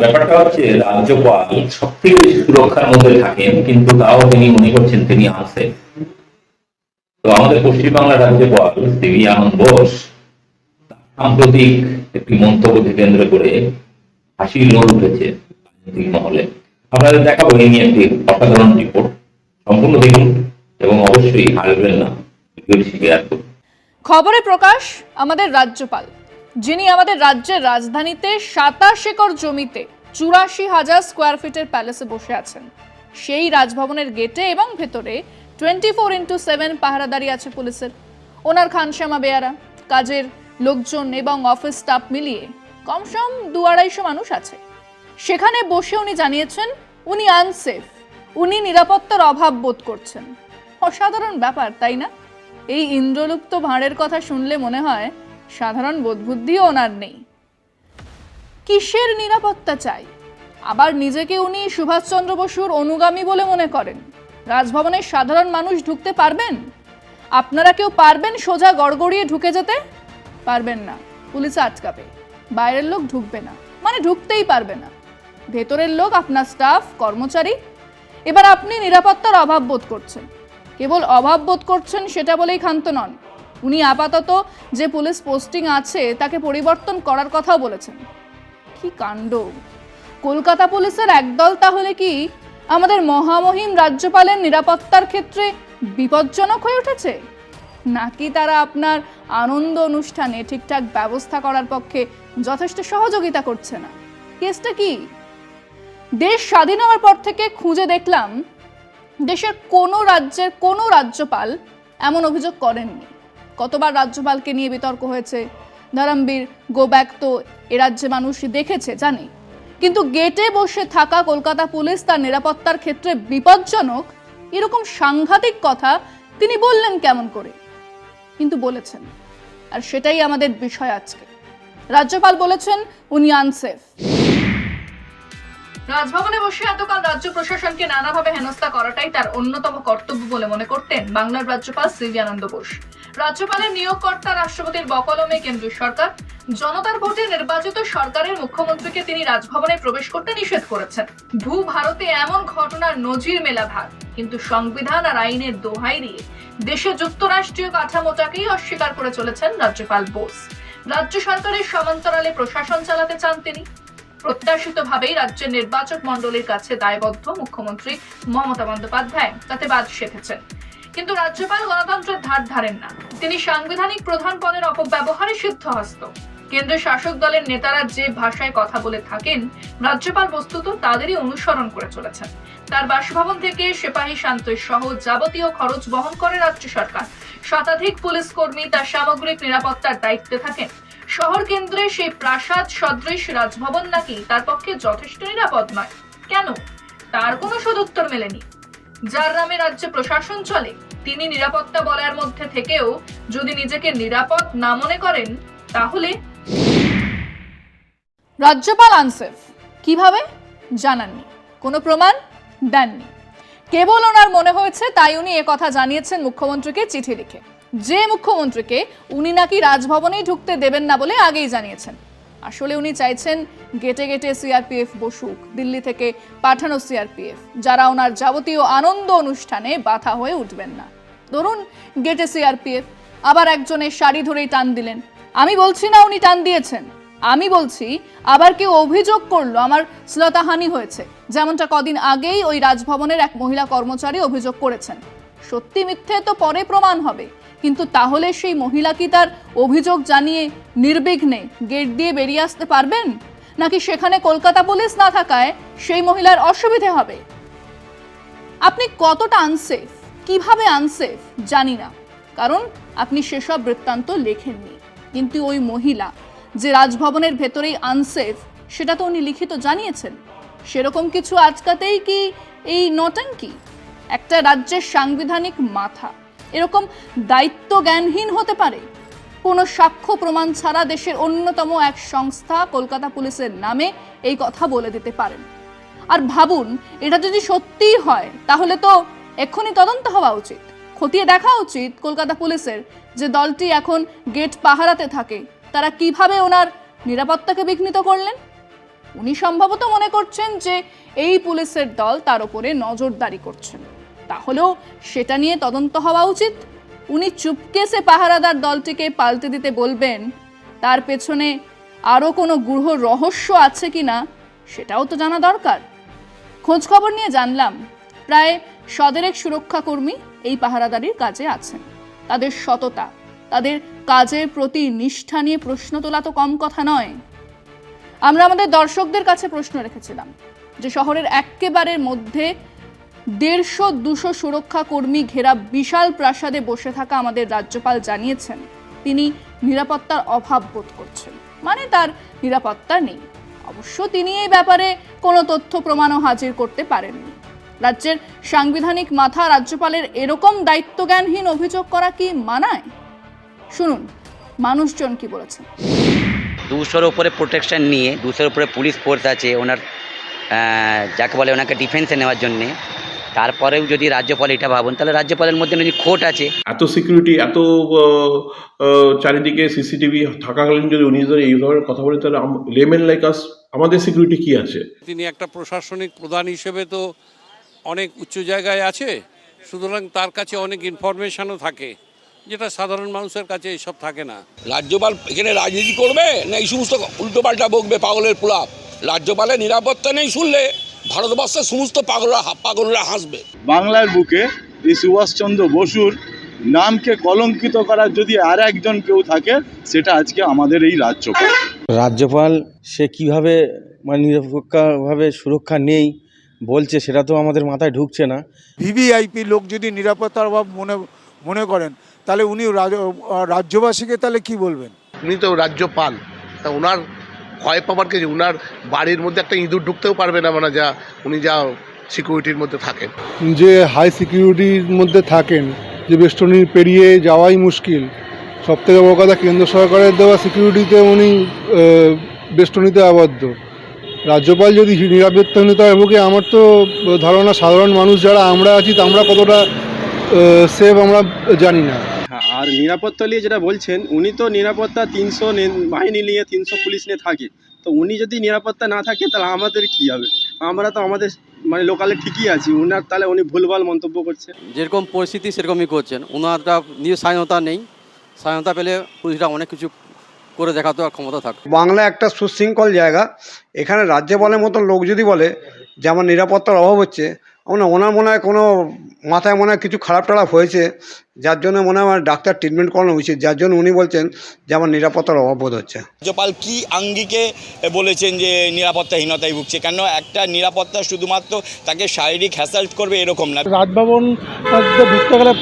ব্যাপারটা হচ্ছে রাজ্যপাল সব থেকে বেশি সুরক্ষার মধ্যে থাকেন, কিন্তু তাও তিনি মনে করছেন তিনি আছে। তো আমাদের পশ্চিমবাংলার রাজ্যপাল সিভি আনন্দ বোস সাম্প্রতিক একটি মন্তব্যকে কেন্দ্র করে হাসির লোল উঠেছে রাজনৈতিক মহলে। আপনাদের দেখাবো এই নিয়ে একটি অসাধারণ রিপোর্ট সম্পূর্ণ দেখুন এবং অবশ্যই হারবেন না। খবরে প্রকাশ আমাদের রাজ্যপাল। যিনি আমাদের রাজ্যের রাজধানীতে সাতাশ একর জমিতে চুরাশি হাজার স্কোয়ার ফিটের প্যালেসে বসে আছেন। সেই রাজভবনের গেটে এবং ভেতরে টোয়েন্টি ফোর ইন্টু সেভেন পাহারাদারি আছে পুলিশের। ওনার খানশ্যামা বেয়ারা, কাজের লোকজন এবং অফিস স্টাফ মিলিয়ে কমসম দু আড়াইশো মানুষ আছে। সেখানে বসে উনি জানিয়েছেন, উনি আনসেফ উনি নিরাপত্তার অভাব বোধ করছেন। অসাধারণ ব্যাপার, তাই না? এই ইন্দ্রলুপ্ত ভাঁড়ের কথা শুনলে মনে হয় সাধারণ বোধবুদ্ধিও ওনার নেই। কিসের নিরাপত্তা চাই? আবার নিজেকে উনি সুভাষচন্দ্র বসুর অনুগামী বলে মনে করেন। রাজভবনের সাধারণ মানুষ ঢুকতে পারবেন? আপনারা কেউ পারবেন সোজা গড়গড়িয়ে ঢুকে যেতে? পারবেন না, পুলিশ আটকাবে। বাইরের লোক ঢুকবে না মানে ঢুকতেই পারবে না। ভেতরের লোক, আপনার স্টাফ, কর্মচারী, এবার আপনি নিরাপত্তার অভাব বোধ করছেন। কেবল অভাব বোধ করছেন সেটা বলেই ক্ষান্ত নন। উনি আপাতত যে পুলিশ পোস্টিং আছে, তাকে পরিবর্তন করার কথাও বলেছেন। কি কাণ্ড? কলকাতা পুলিশের একদল তাহলে কি আমাদের মহামহিম রাজ্যপালের নিরাপত্তার ক্ষেত্রে বিপজ্জনক হয়ে উঠেছে? নাকি তারা আপনার আনন্দ অনুষ্ঠানে ঠিকঠাক ব্যবস্থা করার পক্ষে যথেষ্ট সহযোগিতা করছে না? কেসটা কি? দেশ স্বাধীন হওয়ার পর থেকে খুঁজে দেখলাম, দেশের কোনো রাজ্যের কোনো রাজ্যপাল এমন অভিযোগ করেননি। কতবার রাজ্যপালকে নিয়ে বিতর্ক হয়েছে? ধরমবীর গো ব্যাক তো এ রাজ্যে মানুষ দেখেছে, জানে। কিন্তু গেটে বসে থাকা কলকাতা পুলিশ তার নিরাপত্তার ক্ষেত্রে বিপজ্জনক, এরকম সাংঘাতিক কথা তিনি বললেন কেমন করে? কিন্তু বলেছেন। আর সেটাই আমাদের বিষয় আজকে। রাজ্যপাল বলেছেন উনি আনসেফ রাজভবনে বসে এতকাল রাজ্য প্রশাসনকে নানাভাবে হেনস্থা করাটাই তার অন্যতম কর্তব্য বলে মনে করতেন বাংলার রাজ্যপাল সিভি আনন্দ বোস। রাজ্যপালের নিয়োগকর্তা রাষ্ট্রপতির বকলমে কেন্দ্রীয় সরকার। জনতার ভোটে নির্বাচিত সরকারের মুখ্যমন্ত্রীকে তিনি রাজভবনে প্রবেশ করতে নিষেধ করেছেন। ভূ ভারতে এমন ঘটনার নজির মেলা ভার। কিন্তু সংবিধান আর আইনের দোহাই দিয়ে দেশে যুক্তরাষ্ট্রীয় কাঠামোটাকেই অস্বীকার করে চলেছেন রাজ্যপাল বোস। রাজ্য সরকারের সমান্তরালে প্রশাসন চালাতে চান তিনি। প্রত্যাশিতভাবেই রাজ্যের নির্বাচক মণ্ডলীর কাছে দায়বদ্ধ মুখ্যমন্ত্রী মমতা বন্দ্যোপাধ্যায় তাতে বাদ সেধেছেন কিন্তু রাজ্যপাল গণতন্ত্রের ধার ধারেন না। তিনি সাংবিধানিক প্রধান পদের অপব্যবহারে সিদ্ধহস্ত। কেন্দ্রের শাসক দলের নেতারা যে ভাষায় কথা বলে থাকেন, রাজ্যপাল বস্তুত তাদেরই অনুসরণ করে চলেছেন। তার বাসভবন থেকে সেপাহী শান্ত সহ যাবতীয় খরচ বহন করে রাজ্য সরকার। শতাধিক পুলিশ কর্মী তার সামগ্রিক নিরাপত্তার দায়িত্বে থাকেন। শহর কেন্দ্রে সেই প্রাসাদ সদৃশ রাজভবন নাকি তার পক্ষে যথেষ্ট নিরাপদ নয়? কেন? তার কোনো সদুত্তর মেলেনি। যার নামে রাজ্যে প্রশাসন চলে তিনি নিরাপত্তা বলয়ের মধ্যে থেকেও যদি নিজেকে নিরাপদ না মনে করেন, তাহলে রাজ্যপাল আনসেফ কীভাবে জানাননি? কোনো প্রমাণ দেননি। কেবল ওনার মনে হয়েছে, তাই উনি কথা জানিয়েছেন মুখ্যমন্ত্রীকে চিঠি লিখে। যে মুখ্যমন্ত্রীকে উনি নাকি রাজভবনেই ঢুকতে দেবেন না বলে আগেই জানিয়েছেন। আসলে উনি চাইছেন গেটে গেটে সিআরপিএফ বসুক, দিল্লি থেকে পাঠানো সিআরপিএফ, যারা ওনার যাবতীয় আনন্দ অনুষ্ঠানে বাধা হয়ে উঠবেন না। ধরুন, গেটে সিআরপিএফ আবার একজনের শাড়ি ধরেই টান দিলেন। আমি বলছি না উনি টান দিয়েছেন। আমি বলছি, আবার কেউ অভিযোগ করল আমার শ্লতাহানি হয়েছে। যেমনটা কদিন আগেই ওই রাজভবনের এক মহিলা কর্মচারী অভিযোগ করেছেন। সত্যি মিথ্যে তো পরে প্রমাণ হবে। কিন্তু তাহলে সেই মহিলা কি তার অভিযোগ জানিয়ে নির্বিঘ্নে গেট দিয়ে বেরিয়ে আসতে পারবেন? নাকি সেখানে কলকাতা পুলিশ না থাকায় সেই মহিলার অসুবিধে হবে? আপনি কতটা আনসেফ কীভাবে আনসেফ জানি না। কারণ আপনি সেসব বৃত্তান্ত লেখেননি। কিন্তু ওই মহিলা যে রাজভবনের ভেতরেই আনসেফ সেটা তো উনি লিখিত জানিয়েছেন। সেরকম কিছু আজকাতেই কি এই নটাঙ্কি? একটা রাজ্যের সাংবিধানিক মাথা। এরকম দায়িত্ব জ্ঞানহীন হতে পারে? কোনো সাক্ষ্য প্রমাণ ছাড়া দেশের অন্যতম এক সংস্থা কলকাতা পুলিশের নামে এই কথা বলে দিতে পারেন। আর ভাবুন, এটা যদি সত্যিই হয়, তাহলে তো এক্ষুনি তদন্ত হওয়া উচিত। খতিয়ে দেখা উচিত কলকাতা পুলিশের যে দলটি এখন গেট পাহারাতে থাকে। তারা কীভাবে ওনার নিরাপত্তাকে বিঘ্নিত করলেন? উনি সম্ভবত মনে করছেন যে এই পুলিশের দল তার উপরে নজরদারি করছেন। তাহলেও সেটা নিয়ে তদন্ত হওয়া উচিত? উনি চুপকে সে পাহারাদার দলটিকে পাল্টে দিতে বলবেন, তার পেছনে আরও কোনো গূঢ় রহস্য আছে কিনা সেটাও তো জানা দরকার। খোঁজ খবর নিয়ে জানলাম, প্রায় সদেরেক সুরক্ষাকর্মী এই পাহারাদারির কাজে আছেন। তাদের সততা, তাদের কাজের প্রতি নিষ্ঠা নিয়ে প্রশ্ন তোলা তো কম কথা নয়। আমরা আমাদের দর্শকদের কাছে প্রশ্ন রেখেছিলাম যে শহরের একেবারের মধ্যে দেড়শো, দুশো সুরক্ষা কর্মী ঘেরা বিশাল প্রাসাদে বসে থাকা আমাদের রাজ্যপাল জানিয়েছেন, তিনি নিরাপত্তার অভাব বোধ করছেন। মানে তার নিরাপত্তা নেই। অবশ্য তিনি এই ব্যাপারে কোনো তথ্য প্রমাণও হাজির করতে পারেননি। রাজ্যের সাংবিধানিক মাথা রাজ্যপালের এরকম দায়িত্বজ্ঞানহীন অভিযোগ করা কি মানায়? শুনুন মানুষজন কি বলেছেন? দুশোর উপরে প্রোটেকশন নিয়ে দুশোর উপরে পুলিশ ফোর্স আছে ওনার যাকে বলে ওনাকে ডিফেন্সে নেওয়ার জন্যে। তারপরেও যদি রাজ্যপাল এটা ভাবুন তাহলে রাজ্যপালের মধ্যে যদি খোট আছে। এত সিকিউরিটি এত চারিদিকে সিসিটিভি থাকাকালীন যদি উনি যদি এই ধরনের কথা বলে তাহলে লেমেন লাইক আস আমাদের সিকিউরিটি কি আছে? তিনি একটা প্রশাসনিক প্রধান হিসেবে তো অনেক উচ্চ জায়গায় আছে সুতরাং তার কাছে অনেক ইনফরমেশনও থাকে যেটা সাধারণ মানুষের কাছে এসব থাকে না। রাজ্যপাল এখানে রাজনীতি করবে না এই সমস্ত উল্টোপাল্টা বকবে পাগলের পোলাপ? রাজ্যপালের নিরাপত্তা নেই শুনলে ভারতবর্ষের সমস্ত পাগলরা পাগলরা হাসবে। বাংলার বুকে এই সুভাষচন্দ্র বসুর নামকে কলঙ্কিত করার যদি আর একজন কেউ থাকে সেটা আজকে আমাদের এই রাজ্যপাল। রাজ্যপাল সে কীভাবে মানে নিরপেক্ষভাবে সুরক্ষা নেই বলছে সেটা তো আমাদের মাথায় ঢুকছে না। ভিভিআইপি লোক যদি নিরাপত্তার অভাব মনে মনে করেন তাহলে উনি রাজ- রাজ্যবাসীকে তাহলে কি বলবেন? উনি তো রাজ্যপাল। তা ওনার ভয় পাবার কিছু ওনার বাড়ির মধ্যে একটা ইঁদুর ঢুকতেও পারবে না মানে যা উনি যা সিকিউরিটির মধ্যে থাকেন। যে হাই সিকিউরিটির মধ্যে থাকেন যে বেষ্টনী পেরিয়ে যাওয়াই মুশকিল। সব থেকে বড় কথা কেন্দ্র সরকারের দেওয়া সিকিউরিটিতে উনি বেষ্টনীতে আবদ্ধ। রাজ্যপাল যদি নিরাপত্তা নিরাপত্তাহীনতায় ভোগে আমার তো ধারণা সাধারণ মানুষ যারা আমরা আছি তা আমরা কতটা সেভ আমরা জানি না। হ্যাঁ, আর নিরাপত্তা নিয়ে যেটা বলছেন উনি তো নিরাপত্তা তিনশো বাহিনী নিয়ে তিনশো পুলিশ নিয়ে থাকে। তো উনি যদি নিরাপত্তা না থাকে তাহলে আমাদের কি হবে? আমরা তো আমাদের মানে লোকালে ঠিকই আছি। উনার তাহলে উনি ভুলভাল মন্তব্য করছেন যেরকম পরিস্থিতি সেরকমই করছেন। ওনারটা নিজের স্বাধীনতা নেই। স্বাধীনতা পেলে পুলিশরা অনেক কিছু করে দেখাতে ক্ষমতা থাকে। বাংলা একটা সুশৃঙ্খল জায়গা, এখানে রাজ্যপালের মতো লোক যদি বলে যে আমার নিরাপত্তার অভাব হচ্ছে ওনার মনে হয় কোনো মাথায় মনে হয় কিছু খারাপ টারাপ হয়েছে যার জন্য মনে হয় আমার ডাক্তার ট্রিটমেন্ট করানো উচিত যার জন্য উনি বলছেন যে আমার নিরাপত্তার অভাব বোধ হচ্ছে। রাজ্যপাল কি আঙ্গিকে বলেছেন যে নিরাপত্তাহীনতায় ভুগছে? কেন একটা নিরাপত্তা শুধুমাত্র তাকে শারীরিক হ্যাসাল্ট করবে এরকম না। রাজভবন ঢুকতে গেলে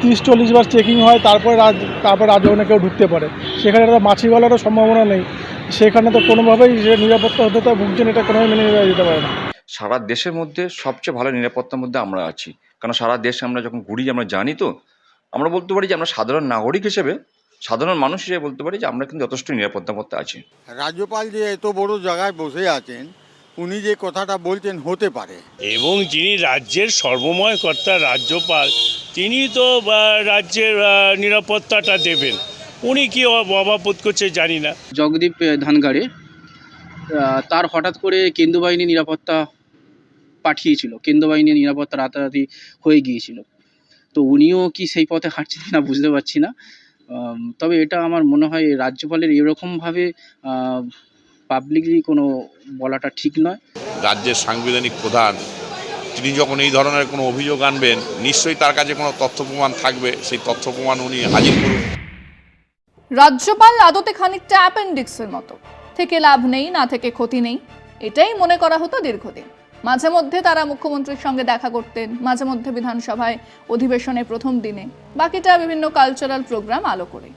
তিরিশ চল্লিশ বার চেকিং হয় তারপরে রাজ তারপরে রাজভবনে কেউ ঢুকতে পারে। সেখানে একটা মাছিওয়ালারও সম্ভাবনা নেই। সেখানে তো কোনোভাবেই যে নিরাপত্তা হতে তো ভুগছেন এটা কোনোভাবে মেনে নেওয়া যেতে পারে না। সারা দেশের মধ্যে সবচেয়ে ভালো নিরাপত্তার মধ্যে আমরা আছি। কারণ সারা দেশে আমরা যখন ঘুরি আমরা জানি তো আমরা বলতে পারি যে আমরা সাধারণ নাগরিক হিসেবে সাধারণ মানুষ হিসেবে বলতে পারি যে আমরা কিন্তু যথেষ্ট নিরাপত্তার মধ্যে আছি। রাজ্যপাল যে এত বড় জায়গায় বসে আছেন উনি যে কথাটা বলছেন হতে পারে। এবং যিনি রাজ্যের সর্বময় কর্তা রাজ্যপাল তিনি তো রাজ্যের নিরাপত্তাটা দেবেন। উনি কি অভাব বোধ করছে জানি না। জগদীপ ধানগাড়ে তার হঠাৎ করে কেন্দ্র বাহিনী নিরাপত্তা পাঠিয়েছিল। কেন্দ্র বাহিনী নিরাপত্তা রাতারাতি হয়ে গিয়েছিল। তো উনিও কি সেই পথে হাঁটছেন না বুঝতে পারছি না। তবে এটা আমার মনে হয় রাজ্যপালের এরকমভাবে পাবলিকলি কোনো বলাটা ঠিক নয়। রাজ্যের সাংবিধানিক প্রধান তিনি যখন এই ধরনের কোনো অভিযোগ আনবেন নিশ্চয়ই তার কাছে কোনো তথ্য প্রমাণ থাকবে। সেই তথ্য প্রমাণ উনি হাজির করুন। রাজ্যপাল আদতে খানিকটা অ্যাপেন্ডিক্সের মতো। থেকে লাভ নেই না থেকে ক্ষতি নেই এটাই মনে করা হতো দীর্ঘদিন। মাঝে মধ্যে তারা মুখ্যমন্ত্রীর সঙ্গে দেখা করতেন মাঝে মধ্যে বিধানসভায় অধিবেশনের প্রথম দিনে। বাকিটা বিভিন্ন কালচারাল প্রোগ্রাম আলো করে।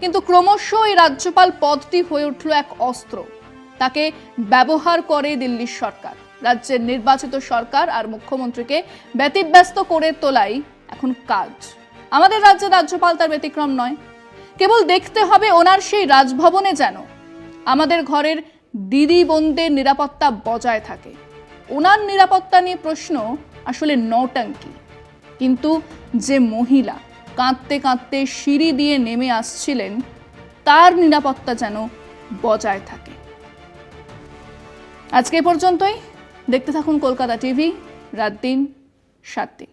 কিন্তু ক্রমশ এই রাজ্যপাল পদটি হয়ে উঠল এক অস্ত্র। তাকে ব্যবহার করে দিল্লির সরকার। রাজ্যের নির্বাচিত সরকার আর মুখ্যমন্ত্রীকে ব্যতিব্যস্ত করে তোলাই এখন কাজ। আমাদের রাজ্যের রাজ্যপাল তার ব্যতিক্রম নয়। কেবল দেখতে হবে ওনার সেই রাজভবনে যেন আমাদের ঘরের দিদি বোনদের নিরাপত্তা বজায় থাকে। ওনার নিরাপত্তা নিয়ে প্রশ্ন আসলে নটাঙ্কি। কিন্তু যে মহিলা কাঁদতে কাঁদতে সিঁড়ি দিয়ে নেমে আসছিলেন, তার নিরাপত্তা যেন বজায় থাকে। আজকে পর্যন্তই। দেখতে থাকুন কলকাতা টিভি, রাত দিন, সাত দিন।